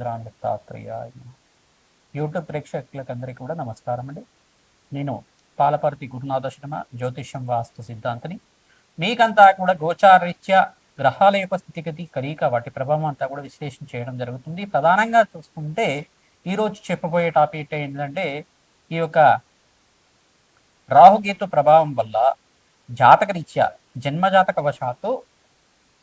ద్రాన్ YouTube ప్రేక్షకులకు అందరికీ కూడా నమస్కారం అండి. నేను పాలపర్తి గురునాథ శర్మ జ్యోతిష్యం వాస్తు సిద్ధాంతిని. మీకంతా కూడా గోచారీత్యా గ్రహాల యొక్క స్థితిగతి కలీక వాటి ప్రభావం అంతా కూడా విశ్లేషణ చేయడం జరుగుతుంది. ప్రధానంగా చూసుకుంటే ఈరోజు చెప్పబోయే టాపిక్ ఏంటంటే ఈ యొక్క రాహుకేతు ప్రభావం వల్ల జాతకరీత్యా జన్మజాతక వశాత్తు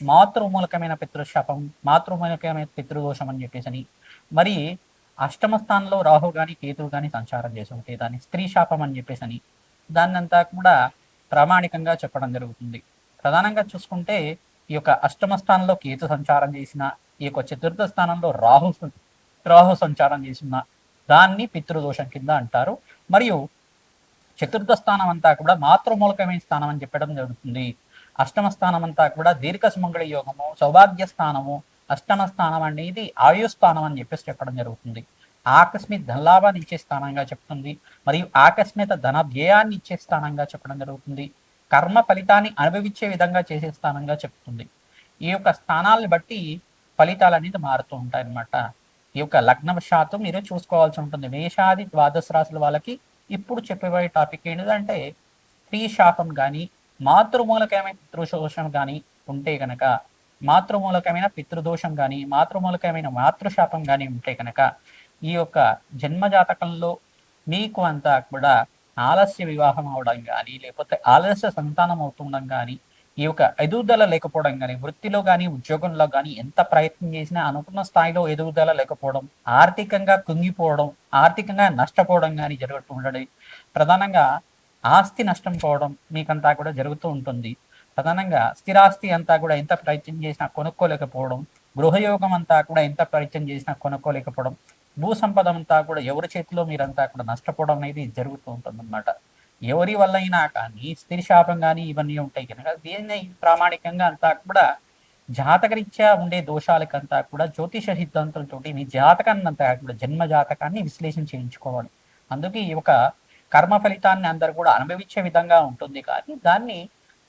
మాతృమూలకమైన పితృశాపం మాతృమూలకమైన పితృదోషం అని చెప్పేసి అని మరి అష్టమ స్థానంలో రాహు గాని కేతువు గాని సంచారం చేసి ఉంటే దాన్ని స్త్రీ శాపం అని చెప్పేసి అని దాన్నంతా కూడా ప్రామాణికంగా చెప్పడం జరుగుతుంది. ప్రధానంగా చూసుకుంటే ఈ యొక్క అష్టమ స్థానంలో కేతు సంచారం చేసిన ఈ యొక్క చతుర్థ స్థానంలో రాహు రాహు సంచారం చేసిన దాన్ని పితృదోషం కింద అంటారు. మరియు చతుర్థ స్థానం అంతా కూడా మాతృమూలకమైన స్థానం అని చెప్పడం జరుగుతుంది. అష్టమ స్థానం అంతా కూడా దీర్ఘ సుమంగళ యోగము సౌభాగ్య స్థానము అష్టమ స్థానం అనేది ఆయు స్థానం అని చెప్పేసి చెప్పడం జరుగుతుంది. ఆకస్మిక ధనలాభాన్ని ఇచ్చే స్థానంగా చెప్తుంది. మరియు ఆకస్మిక ధన వ్యయాన్ని ఇచ్చే స్థానంగా చెప్పడం జరుగుతుంది. కర్మ ఫలితాన్ని అనుభవించే విధంగా చేసే స్థానంగా చెప్తుంది. ఈ యొక్క స్థానాలను బట్టి ఫలితాలు అనేది మారుతూ ఉంటాయి అన్నమాట ఈ యొక్క లగ్నవశాత్తు మీరు చూసుకోవాల్సి ఉంటుంది. మేషాది ద్వాదశ రాశుల వాళ్ళకి ఇప్పుడు చెప్పబోయే టాపిక్ ఏంటంటే స్త్రీ శాపం కానీ మాతృమూలకమైన పితృదోషం కానీ ఉంటే కనుక మాతృమూలకమైన పితృదోషం కానీ మాతృమూలకమైన మాతృశాపం కానీ ఉంటే కనుక ఈ యొక్క జన్మజాతకంలో మీకు అంతా కూడా ఆలస్య వివాహం అవడం కానీ లేకపోతే ఆలస్య సంతానం అవుతుండడం కానీ ఈ యొక్క ఎదుగుదల లేకపోవడం కానీ వృత్తిలో కానీ ఉద్యోగంలో కానీ ఎంత ప్రయత్నం చేసినా అనుకున్న స్థాయిలో ఎదుగుదల లేకపోవడం ఆర్థికంగా కుంగిపోవడం ఆర్థికంగా నష్టపోవడం కానీ జరుగుతూ ఉండడం ప్రధానంగా ఆస్తి నష్టం పోవడం మీకంతా కూడా జరుగుతూ ఉంటుంది. ప్రధానంగా స్థిరాస్తి అంతా కూడా ఎంత ప్రయత్నం చేసినా కొనుక్కోలేకపోవడం గృహయోగం అంతా కూడా ఎంత ప్రయత్నం చేసినా కొనుక్కోలేకపోవడం భూ సంపద అంతా కూడా ఎవరి చేతిలో మీరంతా కూడా నష్టపోవడం అనేది జరుగుతూ ఉంటుంది అనమాట ఎవరి వల్ల అయినా కానీ స్థిర శాపం కానీ ఇవన్నీ ఉంటాయి కనుక దీన్ని ప్రామాణికంగా అంతా కూడా జాతకరీత్యా ఉండే దోషాలకంతా కూడా జ్యోతిష సిద్ధాంతులతోటి మీ జాతకాన్ని అంతా కూడా జన్మ జాతకాన్ని విశ్లేషణ చేయించుకోవాలి. అందుకే ఈ ఒక కర్మ ఫలితాన్ని అందరు కూడా అనుభవించే విధంగా ఉంటుంది. కానీ దాన్ని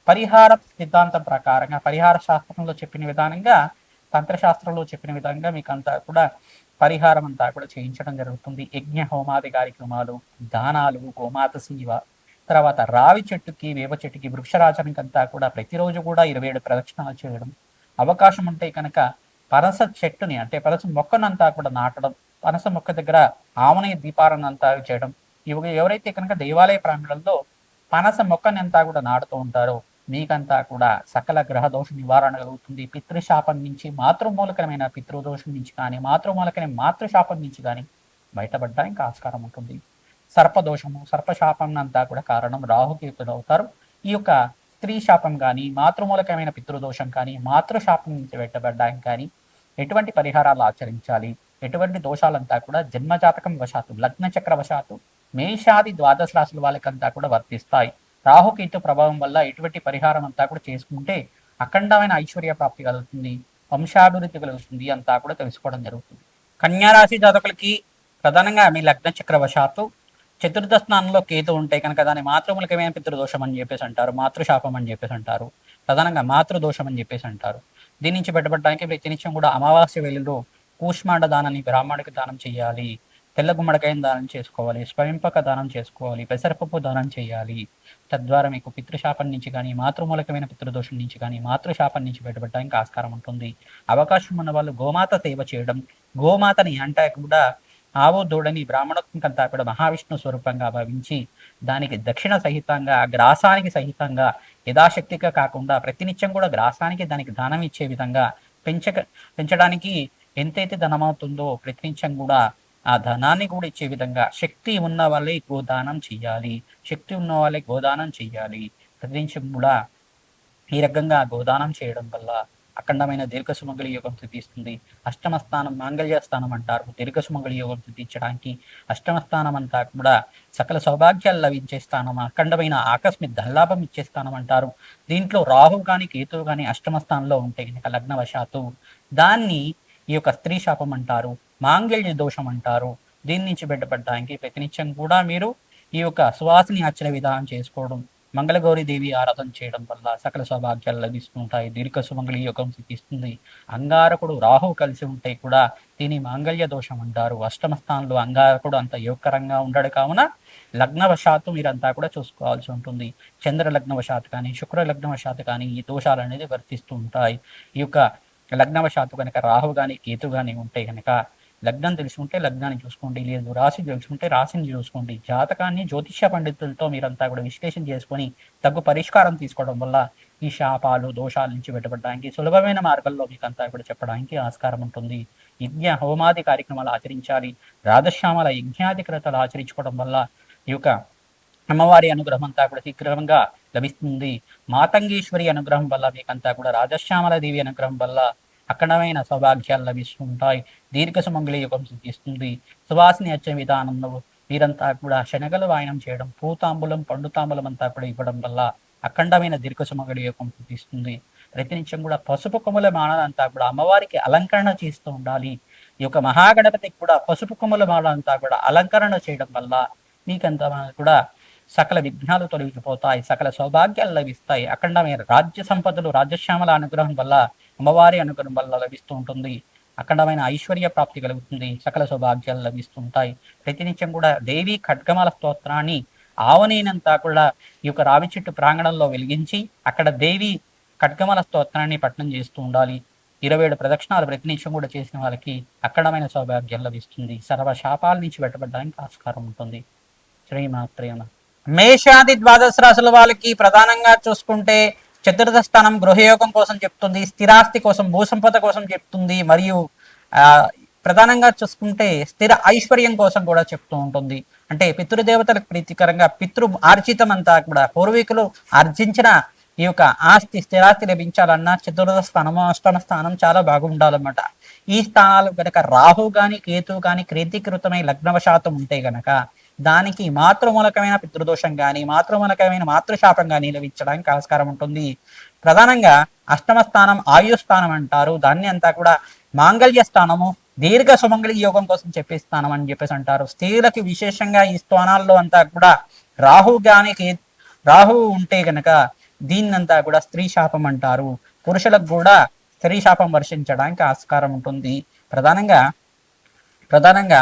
పరిహార సిద్ధాంతం ప్రకారంగా పరిహార శాస్త్రంలో చెప్పిన విధానంగా తంత్రశాస్త్రంలో చెప్పిన విధంగా మీకు అంతా కూడా పరిహారం అంతా కూడా చేయించడం జరుగుతుంది. యజ్ఞ హోమాది కార్యక్రమాలు దానాలు గోమాత సేవ తర్వాత రావి చెట్టుకి వేప చెట్టుకి వృక్షరాజానికి అంతా కూడా ప్రతిరోజు కూడా ఇరవై ఏడు ప్రదక్షిణాలు చేయడం అవకాశం ఉంటే కనుక పనస చెట్టుని అంటే పనస మొక్కనంతా కూడా నాటడం పనస మొక్క దగ్గర ఆమనయ దీపాలను అంతా చేయడం ఇవి ఎవరైతే కనుక దేవాలయ ప్రాంగణంలో పనస మొక్కని అంతా కూడా నాటుతూ ఉంటారో మీకంతా కూడా సకల గ్రహ దోష నివారణ కలుగుతుంది. పితృశాపం నుంచి మాతృమూలకమైన పితృదోషం నుంచి కానీ మాతృమూలకమైన మాతృశాపం నుంచి కానీ బయటపడడానికి ఆస్కారం ఉంటుంది. సర్పదోషము సర్పశాపం అంతా కూడా కారణం రాహుకేతులు అవుతారు. ఈ యొక్క స్త్రీ శాపం కానీ మాతృమూలకమైన పితృదోషం కానీ మాతృశాపం నుంచి బయటపడడానికి కానీ ఎటువంటి పరిహారాలు ఆచరించాలి? ఎటువంటి దోషాలంతా కూడా జన్మజాతకం వశాత్తు లగ్న చక్ర వశాత్తు మేషాది ద్వాదశ రాశుల వాళ్ళకంతా కూడా వర్తిస్తాయి. రాహుకేతు ప్రభావం వల్ల ఎటువంటి పరిహారం అంతా కూడా చేసుకుంటే అఖండమైన ఐశ్వర్య ప్రాప్తి కలుగుతుంది. వంశాభివృద్ధి కలుగుతుంది అంతా కూడా తెలుసుకోవడం జరుగుతుంది. కన్యారాశి జాతకులకి ప్రధానంగా మీ లగ్న చక్రవశాత్తు చతుర్థ స్థానంలో కేతు ఉంటే కనుక దాని మాతృమూలకమైన పితృదోషం అని చెప్పేసి అంటారు మాతృశాపం అని చెప్పేసి అంటారు ప్రధానంగా మాతృదోషం అని చెప్పేసి అంటారు. దీని నుంచి బయటపడడానికి ప్రతినిత్యం కూడా అమావాస్య వేళలో కూష్మాండ దానాన్ని బ్రాహ్మణుడికి దానం చేయాలి. తెల్ల గుమ్మడికాయని దానం చేసుకోవాలి స్వయంపక దానం చేసుకోవాలి పెసరపప్పు దానం చేయాలి. తద్వారా మీకు పితృశాపం నుంచి కానీ మాతృమూలకమైన పితృదోషం నుంచి కానీ మాతృశాపం నుంచి బయటపడడానికి ఆస్కారం ఉంటుంది. అవకాశం ఉన్న వాళ్ళు గోమాత సేవ చేయడం గోమాతని అంటే కూడా ఆవో దూడని బ్రాహ్మణోత్మకంతా కూడా మహావిష్ణు స్వరూపంగా భావించి దానికి దక్షిణ సహితంగా గ్రాసానికి సహితంగా యథాశక్తిగా కాకుండా ప్రతినిత్యం కూడా గ్రాసానికి దానికి దానం ఇచ్చే విధంగా పెంచక పెంచడానికి ఎంతైతే ధనమవుతుందో ప్రతినిత్యం కూడా ఆ ధనాన్ని కూడా ఇచ్చే విధంగా శక్తి ఉన్న వాళ్ళే గోదానం చెయ్యాలి. శక్తి ఉన్న వాళ్ళే గోదానం చెయ్యాలి. ప్రతినిత్యం కూడా ఈ రకంగా గోదానం చేయడం వల్ల అఖండమైన దీర్ఘ సుమంగళి యోగం సిద్ధిస్తుంది. అష్టమ స్థానం మాంగళ్య స్థానం అంటారు. దీర్ఘ సుమంగళి యోగం సిద్ధించడానికి అష్టమ స్థానం అంతా కూడా సకల సౌభాగ్యాలు లభించే స్థానం అఖండమైన ఆకస్మిక ధనలాభం ఇచ్చే స్థానం అంటారు. దీంట్లో రాహు కానీ కేతువు కానీ అష్టమ స్థానంలో ఉంటే కనుక లగ్నవశాత్తు దాన్ని ఈ యొక్క స్త్రీ శాపం అంటారు. మాంగళ్య దోషం అంటారు. దీని నుంచి బిడ్డపడడానికి ప్రతినిత్యం కూడా మీరు ఈ యొక్క సువాసిని అర్చన విధానం చేసుకోవడం మంగళగౌరి దేవి ఆరాధన చేయడం వల్ల సకల సౌభాగ్యాలు లభిస్తుంటాయి. దీర్ఘ సుమంగళి యోగం సిద్ధిస్తుంది. అంగారకుడు రాహు కలిసి ఉంటే కూడా దీని మాంగళ్య దోషం అంటారు. అష్టమ స్థానంలో అంగారకుడు అంత యోగకరంగా ఉండడు. కావున లగ్నవశాత్తు మీరంతా కూడా చూసుకోవాల్సి ఉంటుంది. చంద్ర లగ్నవశాత్తు కానీ శుక్ర లగ్నవశాత్తు కానీ ఈ దోషాలు అనేది వర్తిస్తూ ఉంటాయి ఈ యొక్క లగ్నవశాత్తు కనుక రాహు కానీ కేతు కానీ ఉంటే కనుక లగ్నం తెలుసుకుంటే లగ్నాన్ని చూసుకోండి లేదు రాశి తెలుసుకుంటే రాశిని చూసుకోండి. జాతకాన్ని జ్యోతిష్య పండితులతో మీరంతా కూడా విశ్లేషణ చేసుకొని తగ్గు పరిష్కారం తీసుకోవడం వల్ల ఈ శాపాలు దోషాల నుంచి బయటపడడానికి సులభమైన మార్గంలో మీకు అంతా కూడా చెప్పడానికి ఆస్కారం ఉంటుంది. యజ్ఞ హోమాది కార్యక్రమాలు ఆచరించాలి. రాధశ్యామల యజ్ఞాది క్రతలు ఆచరించుకోవడం వల్ల ఈ యొక్క అమ్మవారి అనుగ్రహం అంతా కూడా శీఘ్రంగా లభిస్తుంది. మాతంగేశ్వరి అనుగ్రహం వల్ల మీకంతా కూడా రాజశ్యామల దేవి అనుగ్రహం వల్ల అఖండమైన సౌభాగ్యాలు లభిస్తుంటాయి. దీర్ఘ సుమంగళి యుగం సిద్ధిస్తుంది. సువాసిని వచ్చే విధానంలో మీరంతా కూడా శనగలు వాయనం చేయడం పూతాంబులం పండుతాంబులం అంతా కూడా ఇవ్వడం వల్ల అఖండమైన దీర్ఘ సుమంగళి యోగం సిద్ధిస్తుంది. ప్రతినిత్యం కూడా పసుపు కొమ్ముల మానంతా కూడా అమ్మవారికి అలంకరణ చేస్తూ ఉండాలి. ఈ యొక్క మహాగణపతికి కూడా పసుపు కొమ్ముల మాల అంతా కూడా అలంకరణ చేయడం వల్ల మీకంతా కూడా సకల విఘ్నాలు తొలగిపోతాయి సకల సౌభాగ్యాలు లభిస్తాయి. అఖండమైన రాజ్య సంపదలు రాజ్యశ్యామల అనుగ్రహం వల్ల అమ్మవారి అనుగ్రహం వల్ల లభిస్తూ ఉంటుంది. అఖండమైన ఐశ్వర్య ప్రాప్తి కలుగుతుంది. సకల సౌభాగ్యాలు లభిస్తుంటాయి ప్రతినిత్యం కూడా దేవి ఖడ్గమాల స్తోత్రాన్ని ఆవనేనంతా కూడా ఈ యొక్క రావి చెట్టు ప్రాంగణంలో వెలిగించి అక్కడ దేవి ఖడ్గమాల స్తోత్రాన్ని పఠనం చేస్తూ ఉండాలి. ఇరవై ఏడు ప్రదక్షిణాలు ప్రతినిత్యం కూడా చేసిన వాళ్ళకి అఖండమైన సౌభాగ్యం లభిస్తుంది. సర్వ శాపాల నుంచి పెట్టబడడానికి ఆస్కారం ఉంటుంది. శ్రీమాత్రేమ మేషాది ద్వాదశ రాశుల వాళ్ళకి ప్రధానంగా చూసుకుంటే చతుర్థ స్థానం గృహయోగం కోసం చెప్తుంది స్థిరాస్తి కోసం భూసంపద కోసం చెప్తుంది మరియు ఆ ప్రధానంగా చూసుకుంటే స్థిర ఐశ్వర్యం కోసం కూడా చెప్తూ ఉంటుంది. అంటే పితృదేవతలకు ప్రీతికరంగా పితృ ఆర్జితం అంతా కూడా పూర్వీకులు ఆర్జించిన ఈ యొక్క ఆస్తి స్థిరాస్తి లభించాలన్నా చతుర్థ స్థానం అష్టమ స్థానం చాలా బాగుండాలన్నమాట. ఈ స్థానాలు గనక రాహు గాని కేతు గాని క్రీతికృతమై లగ్నవశాతం ఉంటే గనక దానికి మాతృమూలకమైన పితృదోషం కానీ మాతృమూలకమైన మాతృశాపం కానీ లభించడానికి ఆస్కారం ఉంటుంది. ప్రధానంగా అష్టమ స్థానం ఆయు స్థానం అంటారు. దాన్ని అంతా కూడా మాంగళ్య స్థానము దీర్ఘ సుమంగళి యోగం కోసం చెప్పే స్థానం అని చెప్పేసి అంటారు. స్త్రీలకి విశేషంగా ఈ స్థానాల్లో అంతా కూడా రాహు గానికి రాహు ఉంటే గనక దీన్నంతా కూడా స్త్రీ శాపం అంటారు. పురుషులకు కూడా స్త్రీ శాపం వర్షించడానికి ఆస్కారం ఉంటుంది. ప్రధానంగా ప్రధానంగా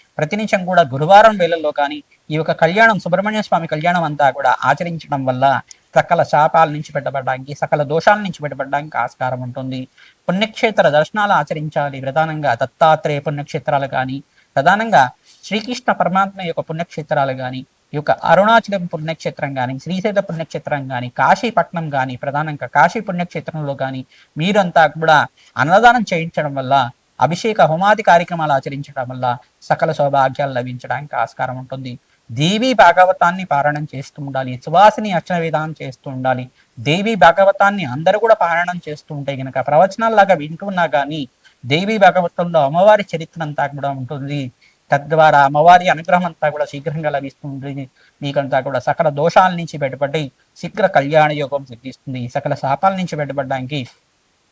ప్రతినిత్యం కూడా గురువారం వేళల్లో కానీ ఈ యొక్క కళ్యాణం సుబ్రహ్మణ్య స్వామి కళ్యాణం అంతా కూడా ఆచరించడం వల్ల సకల శాపాల నుంచి పెట్టబడడానికి సకల దోషాల నుంచి పెట్టబడడానికి ఆస్కారం ఉంటుంది. పుణ్యక్షేత్ర దర్శనాలు ఆచరించాలి ప్రధానంగా. దత్తాత్రేయ పుణ్యక్షేత్రాలు కానీ ప్రధానంగా శ్రీకృష్ణ పరమాత్మ యొక్క పుణ్యక్షేత్రాలు కానీ ఈ యొక్క అరుణాచలం పుణ్యక్షేత్రం కానీ శ్రీశైల పుణ్యక్షేత్రం కానీ కాశీపట్నం కానీ ప్రధానంగా కాశీ పుణ్యక్షేత్రంలో కానీ మీరంతా కూడా అన్నదానం చేయించడం వల్ల అభిషేక హోమాది కార్యక్రమాలు ఆచరించడం వల్ల సకల సౌభాగ్యాలు లభించడానికి ఆస్కారం ఉంటుంది. దేవి భాగవతాన్ని పారాయణం చేస్తూ ఉండాలి. సువాసిని అర్చన విధానం చేస్తూ ఉండాలి. దేవి భాగవతాన్ని అందరూ కూడా పారాయణం చేస్తూ ఉంటే గనక ప్రవచనాల్లాగా వింటున్నా కానీ దేవి భాగవతంలో అమ్మవారి చరిత్ర అంతా కూడా ఉంటుంది. తద్వారా అమ్మవారి అనుగ్రహం అంతా కూడా శీఘ్రంగా లభిస్తుంది మీకంతా కూడా సకల దోషాల నుంచి బయటపడి శీఘ్ర కళ్యాణ యోగం సిద్ధిస్తుంది. సకల శాపాల నుంచి బయటపడడానికి